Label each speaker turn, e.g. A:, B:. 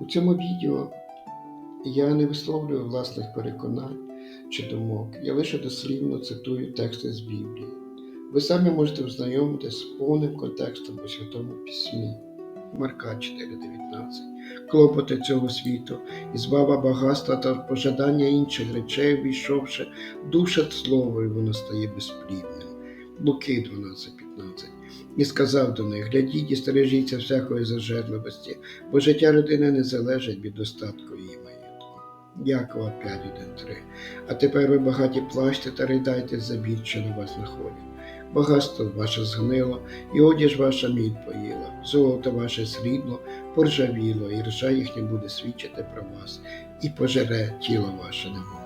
A: У цьому відео я не висловлюю власних переконань чи думок, я лише дослівно цитую тексти з Біблії. Ви самі можете ознайомитися з повним контекстом у Святому Письмі. Марка 4:19. Клопоти цього світу, і збава багатства та пожадання інших речей, війшовши, душать слово, і воно стає безплідним. Луки 12:15. І сказав до них: глядіть і стережіться всякої зажерливості, бо життя людини не залежить від достатку її маєтку. Якова 5.1.3. А тепер ви багаті плачте та ридайте за біль, що на вас находять. Багатство ваше згнило, і одіж ваша мідь поїла, золото ваше срібло поржавіло, і ржа їхня буде свідчити про вас, і пожере тіло ваше немов.